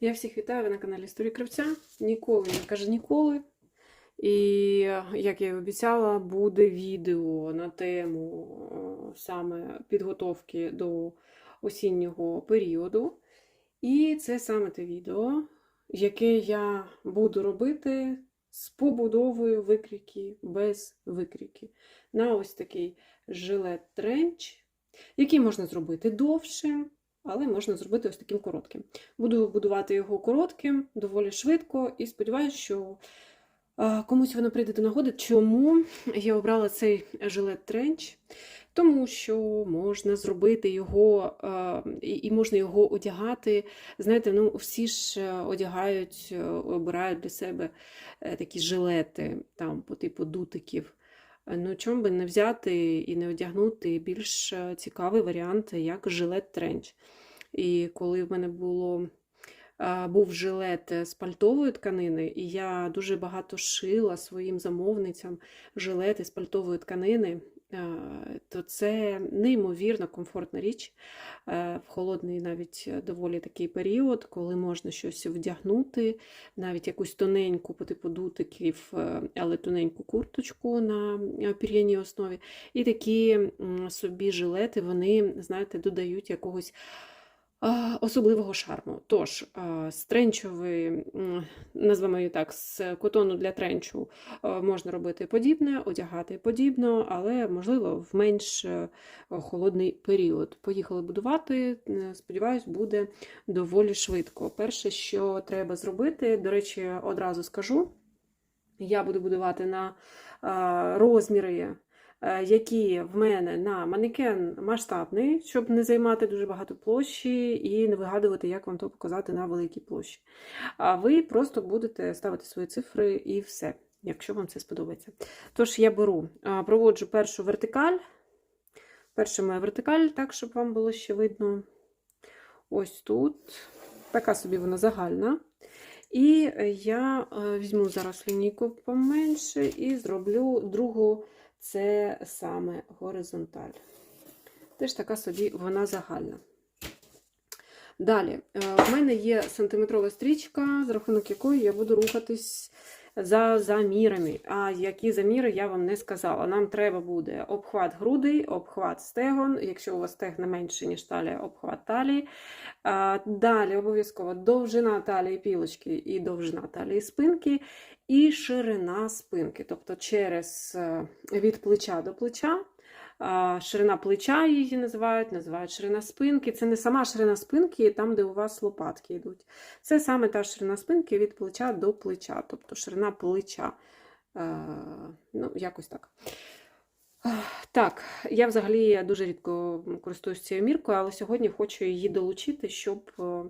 Я всіх вітаю ви на каналі Історії Кравця. Ніколи не каже ніколи. І, як я і обіцяла, буде відео на тему е, саме підготовки до осіннього періоду. І це саме те відео, яке я буду робити з побудовою викрійки без викрійки. На ось такий жилет тренч, який можна зробити довшим, але можна зробити ось таким коротким. Буду будувати його коротким, доволі швидко, і сподіваюся, що комусь воно прийде до нагоди. Чому я обрала цей жилет тренч? Тому що можна зробити його і, можна його одягати. Знаєте, ну всі ж е, одягають, е, обирають для себе е, такі жилети, там по типу дутиків. Е, Ну, чому би не взяти і не одягнути більш е, цікавий варіант, як жилет тренч. І коли в мене було, був жилет з пальтової тканини, і я дуже багато шила своїм замовницям жилети з пальтової тканини, то це неймовірно комфортна річ е, в холодний навіть доволі такий період, коли можна щось вдягнути, навіть якусь тоненьку по типу дутиків, е, але тоненьку курточку на е, пір'яній основі. І такі собі жилети, вони, знаєте, додають якогось особливого шарму. Тож, з тренчової, назвемо її так, з котону для тренчу можна робити подібне, одягати подібно, але, можливо, в менш е, холодний період. Поїхали будувати. Сподіваюсь, буде доволі швидко. Перше, що треба зробити, до речі, одразу скажу. Я буду будувати на розміри, які в мене на манекен масштабний, щоб не займати дуже багато площі і не вигадувати, як вам то показати на великій площі. А ви просто будете ставити свої цифри і все, якщо вам це сподобається. Тож я беру, проводжу першу вертикаль. Перша моя вертикаль, так, щоб вам було ще видно. Ось тут. Така собі вона загальна. І я е, візьму зараз лінійку поменше і зроблю другу це саме горизонталь. Теж така собі вона загальна. Далі, е, в мене є сантиметрова стрічка, за рахунок якої я буду рухатись за замірами. А які заміри я вам не сказала. Нам треба буде обхват грудей, обхват стегон, якщо у вас стегна менше, ніж талія, обхват талії. Далі обов'язково довжина талії пілочки і довжина талії спинки, і ширина спинки, тобто через е, від плеча до плеча. Ширина плеча її називають, називають ширина спинки. Це не сама ширина спинки, там, де у вас лопатки йдуть. Це саме та ширина спинки від плеча до плеча, тобто ширина плеча. Ну, якось так. Так, я взагалі дуже рідко користуюсь цією міркою, але сьогодні хочу її долучити, щоб, е,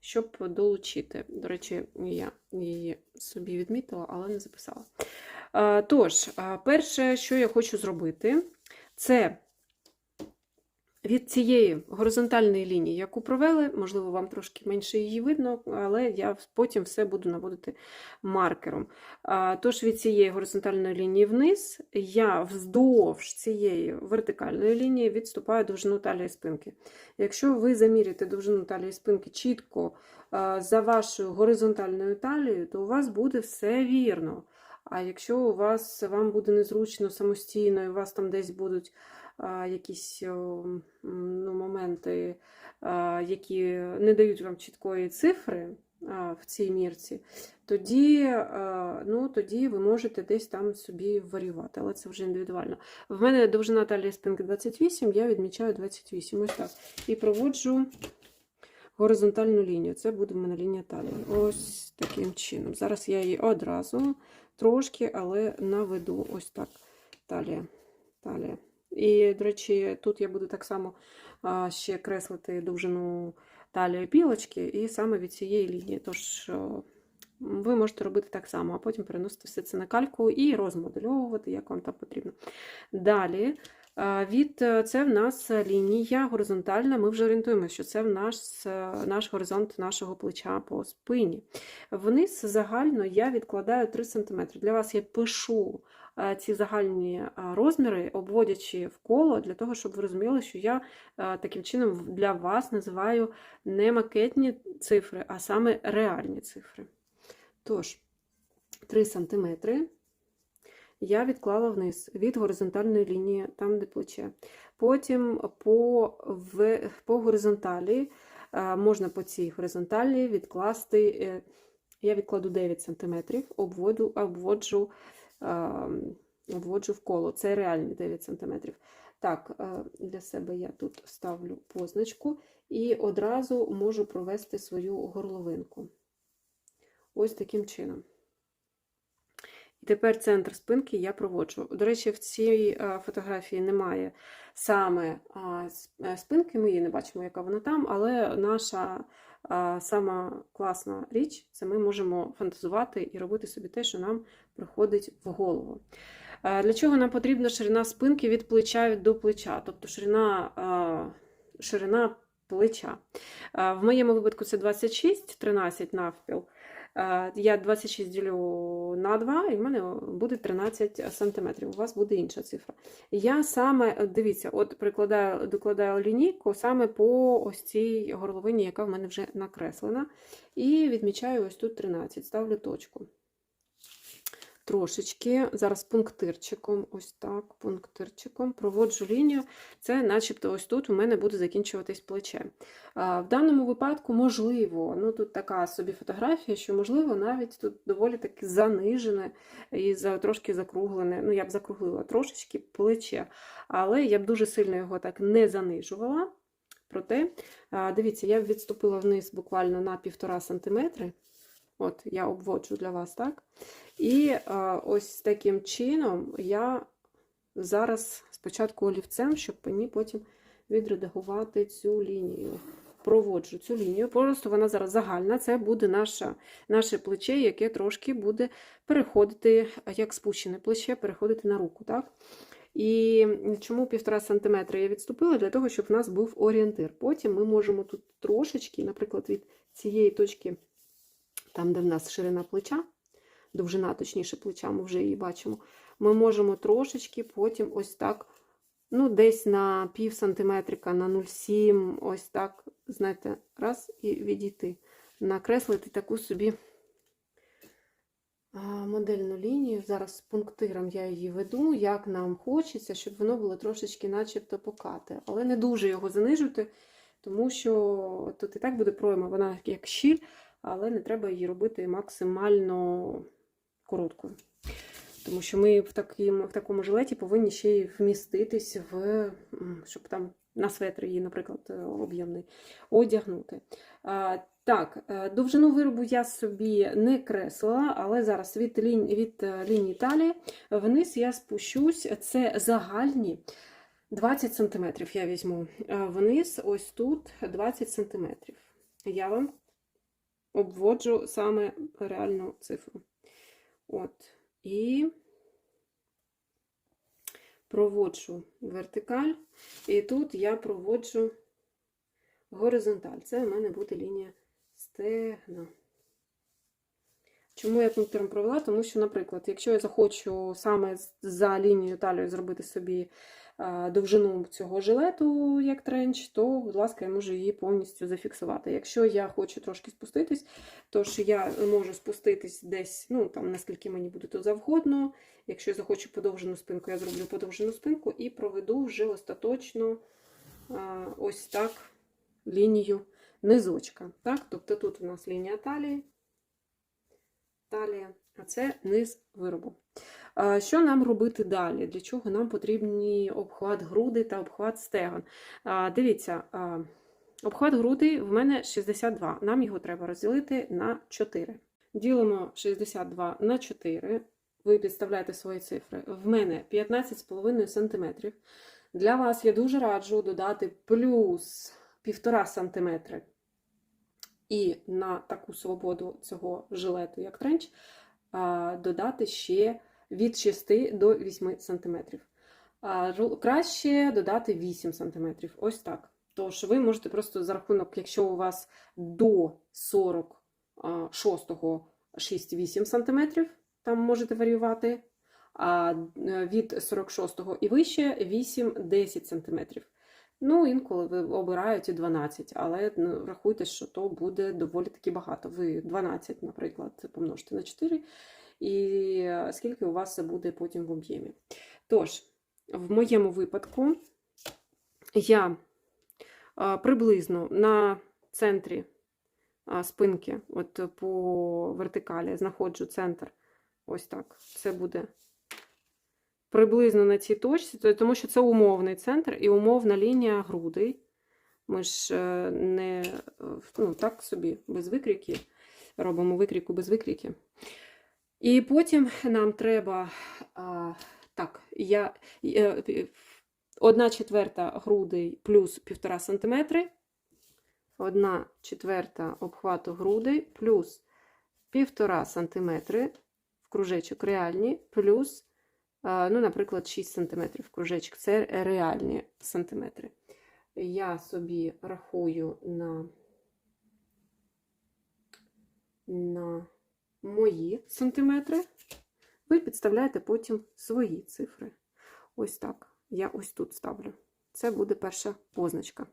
щоб долучити. До речі, я її собі відмітила, але не записала. Тож, перше, що я хочу зробити, це від цієї горизонтальної лінії, яку провели, можливо, вам трошки менше її видно, але я потім все буду наводити маркером. Тож від цієї горизонтальної лінії вниз я вздовж цієї вертикальної лінії відступаю довжину талії спинки. Якщо ви заміряєте довжину талії спинки чітко за вашою горизонтальною талією, то у вас буде все вірно. А якщо у вас вам буде незручно самостійно, і у вас там десь будуть а, якісь ну, моменти, а, які не дають вам чіткої цифри а, в цій мірці, тоді, а, ну, тоді ви можете десь там собі варіювати, але це вже індивідуально. В мене довжина талії спинки 28, я відмічаю 28. Ось так. І проводжу горизонтальну лінію. Це буде в мене лінія талії. Ось таким чином. Зараз я її одразу трошки, але наведу ось так. Талія. Талія. І, до речі, тут я буду так само ще креслити довжину талії пілочки, і саме від цієї лінії. Тож ви можете робити так само, а потім переносити все це на кальку і розмодельовувати, як вам там потрібно. Далі Від е, це в нас лінія горизонтальна. Ми вже орієнтуємося, що це в наш, е, наш горизонт нашого плеча по спині. Вниз загально я відкладаю 3 см. Для вас я пишу е, ці загальні розміри, обводячи в коло, для того, щоб ви розуміли, що я таким чином для вас називаю не макетні цифри, а саме реальні цифри. Тож, 3 см я відклала вниз від горизонтальної лінії, там де плече. Потім по, в, по горизонталі, е, можна по цій горизонталі відкласти, е, я відкладу 9 см, обводу, обводжу, е, обводжу в коло. Це реальні 9 см. Так, для себе я тут ставлю позначку і одразу можу провести свою горловинку. Ось таким чином. Тепер центр спинки я проводжу. До речі, в цій е, фотографії немає саме е, спинки, ми її не бачимо, яка вона там, але наша сама класна річ це ми можемо фантазувати і робити собі те, що нам приходить в голову. Е, Для чого нам потрібна ширина спинки від плеча до плеча, тобто ширина, ширина плеча. В моєму випадку це 26, 13 навпіл. Е, Я 26 ділю на 2, і в мене буде 13 сантиметрів. У вас буде інша цифра. Я саме, е, дивіться, от прикладаю, докладаю лінійку саме по ось цій горловині, яка в мене вже накреслена. І відмічаю ось тут 13, ставлю точку. Трошечки, зараз пунктирчиком, ось так, пунктирчиком, проводжу лінію. Це начебто ось тут у мене буде закінчуватись плече. В даному випадку, можливо, ну тут така собі фотографія, що, можливо, навіть тут доволі таки занижене і трошки закруглене. Ну, я б закруглила трошечки плече, але я б дуже сильно його так не занижувала. Проте, дивіться, я б відступила вниз буквально на 1,5 см. От, я обводжу для вас, так? І а, ось таким чином я зараз спочатку олівцем, щоб мені потім відредагувати цю лінію. Проводжу цю лінію, просто вона зараз загальна. Це буде наша, наше плече, яке трошки буде переходити, як спущене плече, переходити на руку. так? І чому 1,5 см я відступила? Для того, щоб в нас був орієнтир. Потім ми можемо тут трошечки, наприклад, від цієї точки, там, де в нас ширина плеча, довжина, точніше, плеча, ми вже її бачимо, ми можемо трошечки потім ось так, ну, десь на пів сантиметрика, на 0,7, ось так, знаєте, раз і відійти. Накреслити таку собі модельну лінію. Зараз з пунктиром я її веду, як нам хочеться, щоб воно було трошечки начебто покате. Але не дуже його занижувати, тому що тут і так буде пройма, вона як щіль, але не треба її робити максимально короткою. Тому що ми в, таким, в такому жилеті повинні ще й вміститись в, щоб там на светр її, наприклад, е, об'ємний, одягнути. А, так, е, довжину виробу я собі не креслила, але зараз від, лінь, від е, лінії талії вниз я спущусь. Це загальні 20 см я візьму. Вниз, ось тут 20 см. Я вам обводжу саме реальну цифру. От. І проводжу вертикаль, і тут я проводжу горизонталь. Це у мене буде лінія стегна. Чому я пунктиром провела? Тому що, наприклад, якщо я захочу саме за лінією талію зробити собі довжину цього жилету як тренч, то, будь ласка, я можу її повністю зафіксувати. Якщо я хочу трошки спуститись, то ж я можу спуститись десь, ну там наскільки мені буде то завгодно. Якщо я захочу подовжену спинку, я зроблю подовжену спинку і проведу вже остаточно ось так лінію низочка. Так? Тобто тут у нас лінія талії, талія, а це низ виробу. Що нам робити далі? Для чого нам потрібні обхват груди та обхват стегон? Дивіться, обхват груди в мене 62. Нам його треба розділити на 4. Ділимо 62 на 4. Ви підставляєте свої цифри. В мене 15,5 см. Для вас я дуже раджу додати плюс 1,5 см. І на таку свободу цього жилету, як тренч, додати ще від 6 до 8 см. краще додати 8 см. Ось так. Тож ви можете просто за рахунок, якщо у вас до 46-го 6-8 см, там можете варіювати, а е, від 46-го і вище 8-10 см. Ну, інколи ви обираєте 12, але ну, рахуйте, що то буде доволі таки багато. Ви 12, наприклад, помножте на 4, і скільки у вас це буде потім в об'ємі. Тож, в моєму випадку я приблизно на центрі спинки, от по вертикалі, знаходжу центр. Ось так. Це буде приблизно на цій точці, тому що це умовний центр і умовна лінія грудей. Ми ж е, не е, ну, так собі, без викрики, робимо викріку без викрики. І потім нам треба. А, так, я, е, одна четверта грудей плюс 1,5 см. Одна четверта обхвату грудей плюс 1,5 см в кружечок реальні, плюс, ну, наприклад, 6 см в кружечок. Це реальні сантиметри. Я собі рахую на, на мої сантиметри. Ви підставляєте потім свої цифри. Ось так. Я ось тут ставлю. Це буде перша позначка.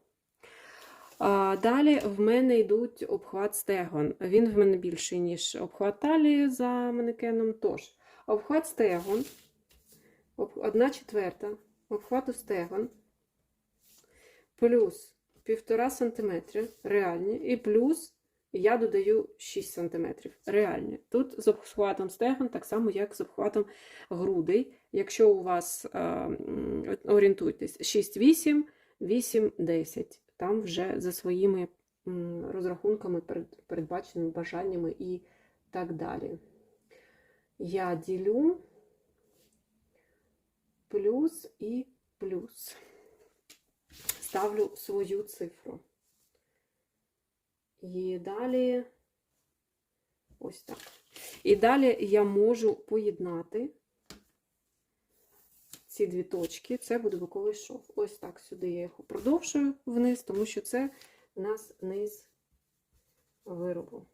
Далі в мене йдуть обхват стегон. Він в мене більший, ніж обхват талії за манекеном. Тож, обхват стегон, одна четверта обхвату стегон, плюс 1,5 см реальні, і плюс я додаю 6 см реальні. Тут з обхватом стегон, так само, як з обхватом грудей. Якщо у вас е, орієнтуйтесь 6-8, 8-10. Там вже за своїми розрахунками, передбаченими бажаннями і так далі. Я ділю плюс і плюс. Ставлю свою цифру. І далі ось так. І далі я можу поєднати ці дві точки. Це буде боковий шов. Ось так сюди я їх продовжую вниз, тому що це у нас низ виробу.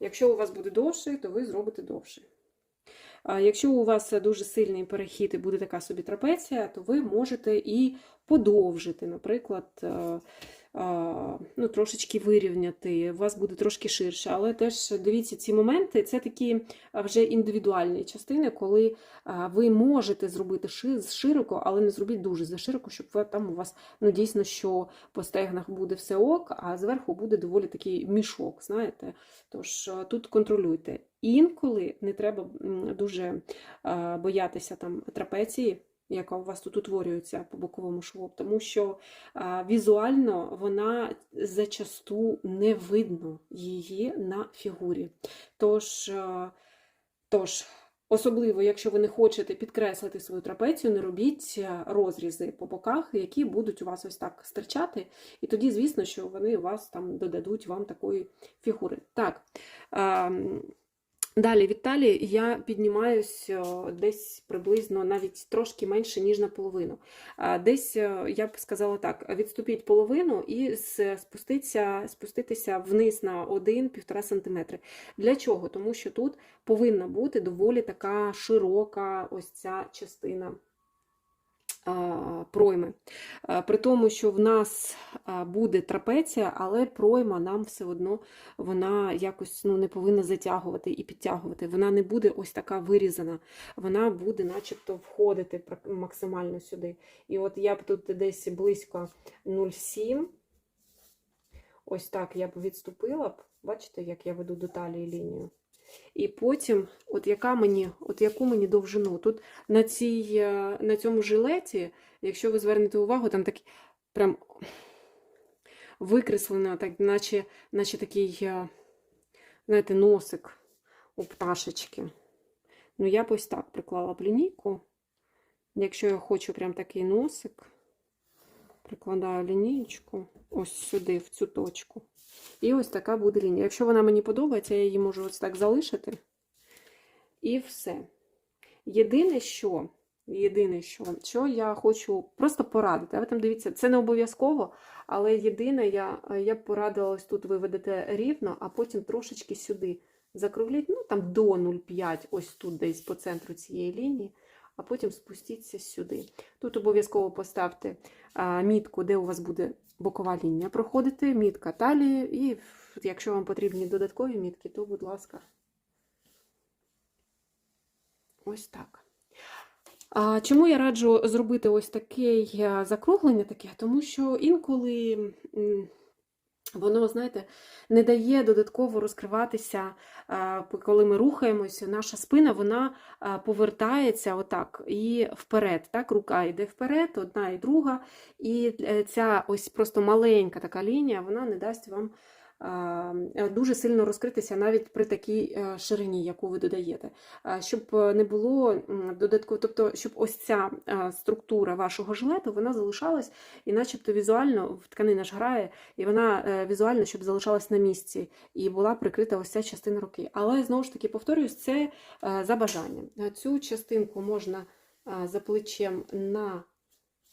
Якщо у вас буде довший, то ви зробите довший. А якщо у вас дуже сильний перехід і буде така собі трапеція, то ви можете і подовжити, наприклад, е, ну, трошечки вирівняти, у вас буде трошки ширше. Але теж дивіться, ці моменти це такі вже індивідуальні частини, коли ви можете зробити широко, але не зробіть дуже зашироко, щоб там у вас ну, дійсно, що по стегнах буде все ок, а зверху буде доволі такий мішок. знаєте. Тож тут контролюйте. Інколи не треба дуже боятися там трапеції яка у вас тут утворюється по боковому шву, тому що візуально вона зачасту не видно її на фігурі. Тож, тож, особливо, якщо ви не хочете підкреслити свою трапецію, не робіть розрізи по боках, які будуть у вас ось так стирчати, і тоді, звісно, що вони у вас там додадуть вам такої фігури. Так. Далі від талії я піднімаюсь десь приблизно навіть трошки менше, ніж наполовину. Десь, е, я б сказала так, відступіть половину і спуститися, спуститися вниз на 1-1,5 см. Для чого? Тому що тут повинна бути доволі така широка ось ця частина пройми. При тому, що в нас буде трапеція, але пройма нам все одно вона якось ну, не повинна затягувати і підтягувати. Вона не буде ось така вирізана, вона буде начебто входити максимально сюди. І от я б тут десь близько 0,7. Ось так я б відступила б. Бачите, як я веду до талії лінію. І потім, от яка мені, от яку мені довжину? Тут на, цій, е, на цьому жилеті, якщо ви звернете увагу, там такий прям викреслено, так, наче, наче такий, е, знаєте, носик у пташечки. Ну, я б ось так приклала б лінійку. Якщо я хочу прям такий носик, прикладаю лінійку ось сюди, в цю точку. І ось така буде лінія. Якщо вона мені подобається, я її можу ось так залишити. І все. Єдине, що єдине, що, що я хочу просто порадити. А ви там дивіться, це не обов'язково, але єдине, я, я б порадила ось тут ви ведете рівно, а потім трошечки сюди закругліть, ну там до 0,5, ось тут десь по центру цієї лінії, а потім спустіться сюди. Тут обов'язково поставте мітку, де у вас буде бокова лінія проходити, мітка талії, і якщо вам потрібні додаткові мітки, то, будь ласка, ось так. А чому я раджу зробити ось таке е, закруглення таке? Тому що інколи воно, знаєте, не дає додатково розкриватися, коли ми рухаємося, наша спина вона повертається отак і вперед. Так? Рука йде вперед, одна і друга. І е, ця ось просто маленька така лінія, вона не дасть вам дуже сильно розкритися навіть при такій е, ширині, яку ви додаєте. Щоб не було додатково, тобто, щоб ось ця структура вашого жилету вона залишалась і начебто візуально тканина ж грає, і вона е, візуально, щоб залишалась на місці і була прикрита ось ця частина руки. Але знову ж таки повторюсь, це е, за бажанням. Е, Цю частинку можна е, за плечем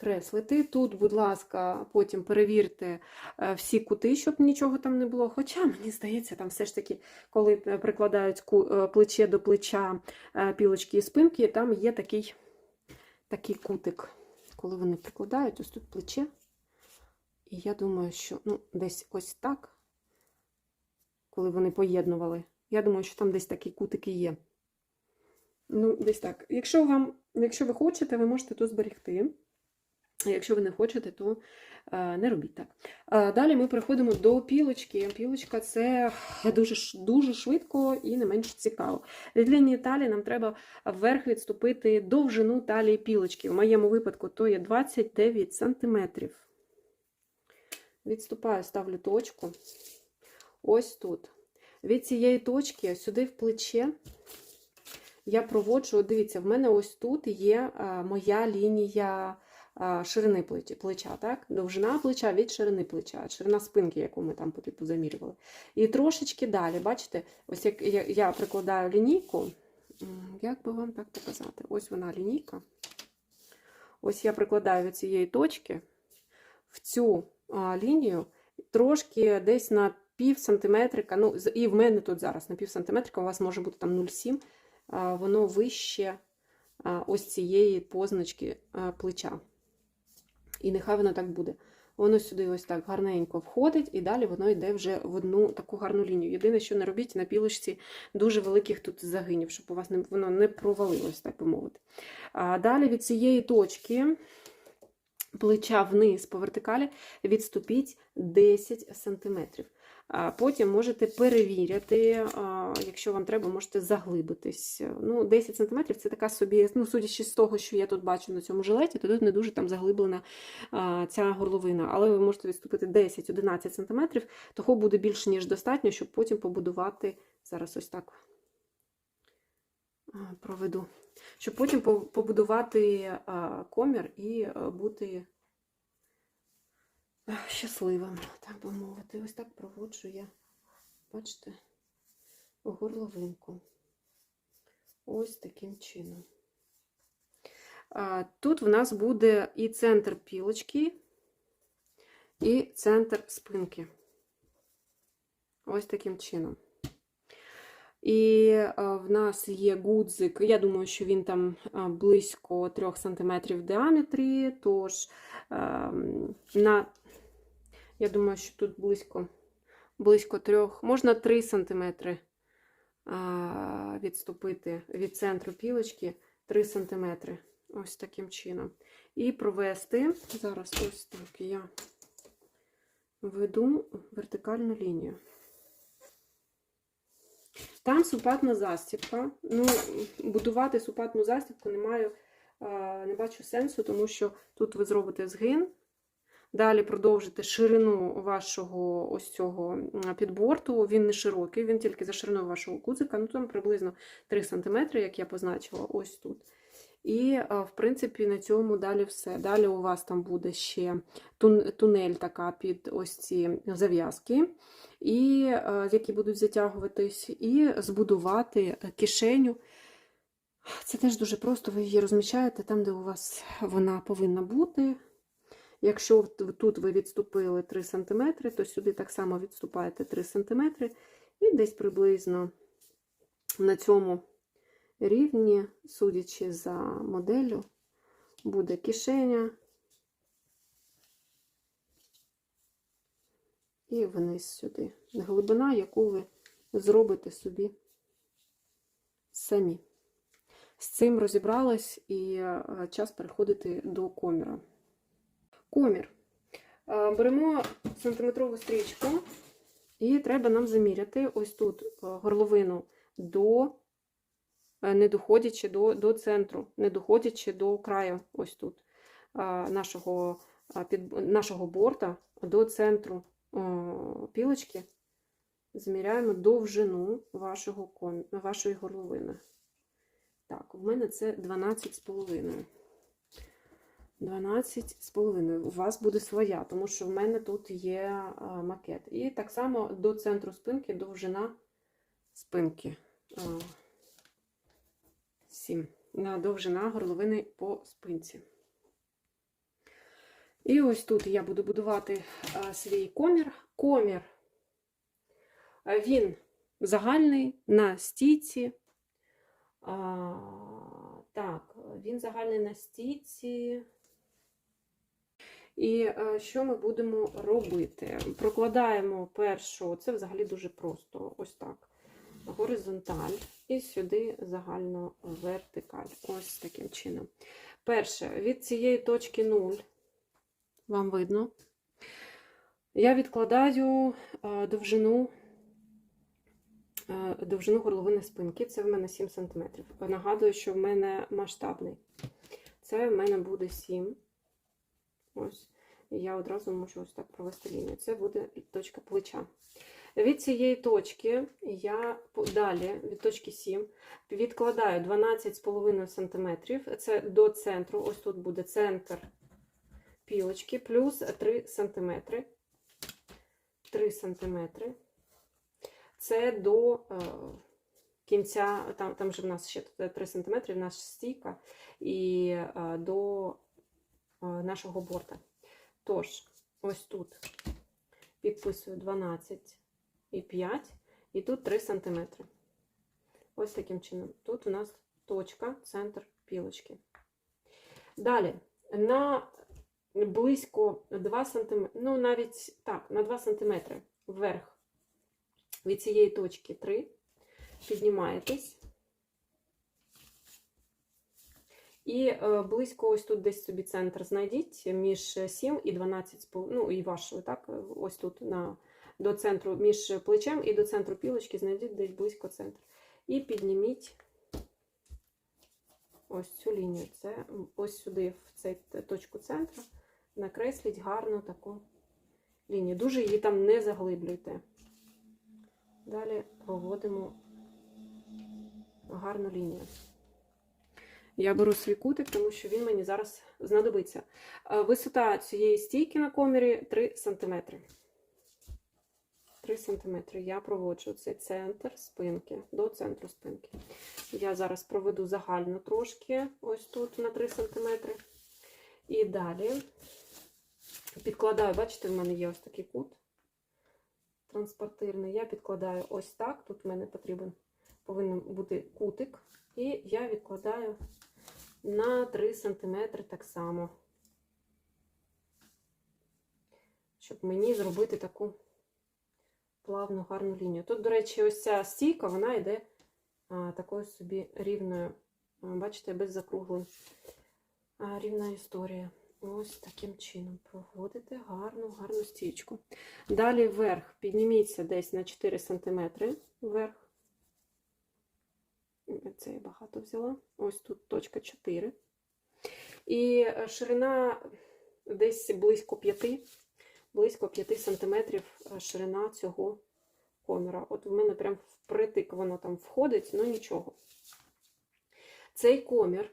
накреслити. Тут, будь ласка, потім перевірте е, всі кути, щоб нічого там не було. Хоча, мені здається, там все ж таки, коли е, прикладають е, плече до плеча пілочки і спинки, там є такий, такий кутик. Коли вони прикладають, ось тут плече. І я думаю, що ну, десь ось так, коли вони поєднували, я думаю, що там десь такі кутики є. Ну, десь так. Якщо вам, якщо ви хочете, ви можете тут зберегти. Якщо ви не хочете, то е, не робіть так. Е, далі ми переходимо до пілочки. Пілочка це дуже, дуже швидко і не менш цікаво. Від лінії талії нам треба вверх відступити довжину талії пілочки. В моєму випадку то є 29 см. Відступаю, ставлю точку. Ось тут. Від цієї точки сюди в плече я проводжу, дивіться, в мене ось тут є моя лінія ширини плеча, так? Довжина плеча від ширини плеча, ширина спинки, яку ми там по типу замірювали. І трошечки далі, бачите, ось як я, прикладаю лінійку, як би вам так показати? Ось вона лінійка. Ось я прикладаю від цієї точки в цю лінію трошки десь на пів сантиметрика, ну, і в мене тут зараз на пів сантиметрика, у вас може бути там 0,7, воно вище ось цієї позначки плеча. І нехай воно так буде. Воно сюди ось так гарненько входить, і далі воно йде вже в одну таку гарну лінію. Єдине, що не робіть на пілочці дуже великих тут загинів, щоб у вас не, воно не провалилось, так би мовити. А далі від цієї точки плеча вниз по вертикалі відступіть 10 см. Потім можете перевіряти, якщо вам треба, можете заглибитись. Ну, 10 см це така собі, ну, судячи з того, що я тут бачу на цьому жилеті, то тут не дуже там заглиблена ця горловина. Але ви можете відступити 10-11 см, того буде більше, ніж достатньо, щоб потім побудувати. Зараз ось так проведу. Щоб потім побудувати комір і бути щасливим, так би мовити. Ось так проводжу я, бачите, горловинку. Ось таким чином. Тут в нас буде і центр пілочки, і центр спинки. Ось таким чином. І в нас є гудзик. Я думаю, що він там близько 3 см в діаметрі. Тож на, я думаю, що тут близько, близько 3, можна 3 см відступити від центру пілочки 3 см. Ось таким чином. І провести, зараз ось так я веду вертикальну лінію. Там супатна застібка. Ну, будувати супатну застібку не маю, не бачу сенсу, тому що тут ви зробите згин, далі продовжите ширину вашого ось цього підборту. Він не широкий, він тільки за шириною вашого кузика, ну там приблизно 3 см, як я позначила, ось тут. І, в принципі, на цьому далі все. Далі у вас там буде ще тунель така під ось ці зав'язки, е, які будуть затягуватись, і збудувати кишеню Це теж дуже просто, ви її розміщаєте там, де у вас вона повинна бути. Якщо тут ви відступили 3 см, то сюди так само відступаєте 3 см, і десь приблизно на цьому рівні, судячи за моделлю, буде кишеня і вниз сюди. Глибина, яку ви зробите собі самі. З цим розібралась і е, час переходити до коміра. Комір. Е, Беремо сантиметрову стрічку, і треба нам заміряти ось тут е, горловину до, е, не доходячи до, до центру, не доходячи до краю, ось тут, нашого, під, нашого борта до центру пілочки. Заміряємо довжину вашого вашої горловини. Так, в мене це 12,5. 12,5. У вас буде своя, тому що в мене тут є макет. І так само до центру спинки довжина спинки. 7. Довжина горловини по спинці. І ось тут я буду будувати свій комір. Комір, він загальний на стійці. Так, він загальний на стійці. І е, що ми будемо робити? Прокладаємо першу, це взагалі дуже просто, ось так. Горизонталь і сюди загально вертикаль. Ось таким чином. Перше, від цієї точки 0, вам видно, я відкладаю е, довжину е, довжину горловини спинки. Це в мене 7 см. Нагадую, що в мене масштабний. Це в мене буде 7 Ось. І я одразу можу ось так провести лінію. Це буде точка плеча. Від цієї точки я далі, від точки 7, відкладаю 12,5 см. Це до центру. Ось тут буде центр пілочки, плюс 3 см. 3 см. Це до е, кінця, там там же в нас ще 3 см, в нас стійка, і е, до нашого борта. Тож, ось тут підписую 12 і 5, і тут 3 см. Ось таким чином. Тут у нас точка, центр пілочки. Далі, на близько 2 см, ну навіть так, на 2 см вверх від цієї точки 3, піднімаєтесь. І е, близько ось тут десь собі центр знайдіть між 7 і 12, ну і вашою, так, ось тут на, до центру, між плечем і до центру пілочки знайдіть десь близько центр. І підніміть ось цю лінію. Це ось сюди, в цю точку центру, накресліть гарну таку лінію. Дуже її там не заглиблюйте. Далі проводимо гарну лінію. Я беру свій кутик, тому що він мені зараз знадобиться. Висота цієї стійки на комірі 3 см. 3 см. Я проводжу цей центр спинки до центру спинки. Я зараз проведу загально трошки, ось тут на 3 см. І далі підкладаю, бачите, в мене є ось такий кут транспортирний. Я підкладаю ось так. Тут в мене потрібен, повинен бути кутик. І я відкладаю на 3 см так само, щоб мені зробити таку плавну гарну лінію. Тут, до речі, ось ця стійка, вона йде а, такою собі рівною. Бачите, без закруглень. Рівна історія. Ось таким чином проводите гарну, гарну стічку. Далі вверх підніміться десь на 4 см вверх. Це я багато взяла. Ось тут точка 4. І ширина десь близько 5, близько 5 см ширина цього коміра. От в мене прям впритик воно там входить, ну нічого. Цей комір,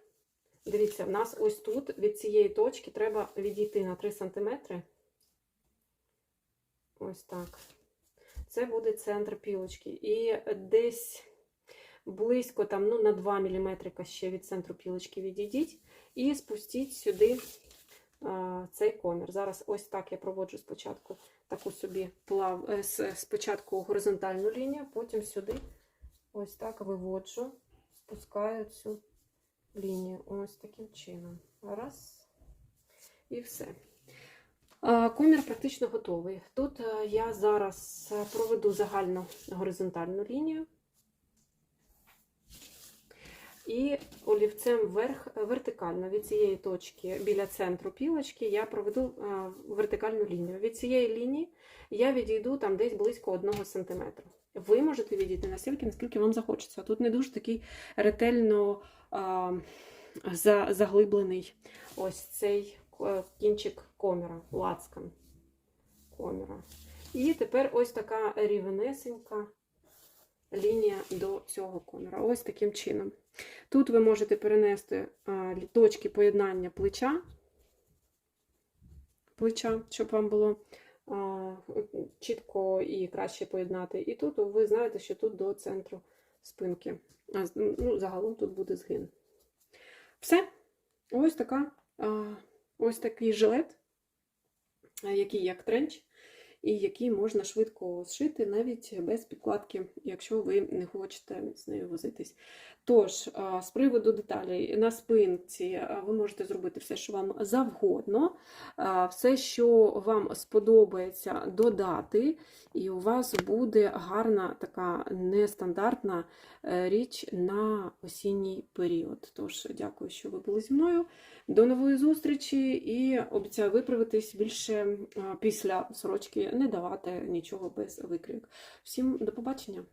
дивіться, в нас ось тут від цієї точки треба відійти на 3 см. Ось так. Це буде центр пілочки. І десь близько там, ну, на 2 мм ще від центру пілочки відійдіть і спустіть сюди а, цей комір. Зараз ось так я проводжу спочатку таку собі плав, е, спочатку горизонтальну лінію, потім сюди ось так виводжу, спускаю цю лінію ось таким чином. Раз. І все. Комір практично готовий. Тут е, я зараз е, проведу загальну горизонтальну лінію. І олівцем вверх вертикально від цієї точки біля центру пілочки я проведу е, вертикальну лінію. Від цієї лінії я відійду там десь близько 1 см. Ви можете відійти настільки, наскільки вам захочеться. Тут не дуже такий ретельно а, за, заглиблений ось цей е, кінчик коміра, лацкан коміра. І тепер ось така рівнесенька лінія до цього коміра. Ось таким чином. Тут ви можете перенести точки поєднання плеча, плеча, щоб вам було чітко і краще поєднати. І тут ви знаєте, що тут до центру спинки. Ну, загалом тут буде згин. Все. Ось така, ось такий жилет, який як тренч, і який можна швидко зшити навіть без підкладки, якщо ви не хочете з нею возитись. Тож, з приводу деталей на спинці ви можете зробити все, що вам завгодно, все, що вам сподобається, додати, і у вас буде гарна така нестандартна е, річ на осінній період. Тож, дякую, що ви були зі мною. До нової зустрічі і обіцяю виправитись більше після сорочки, не давати нічого без викрик. Всім до побачення!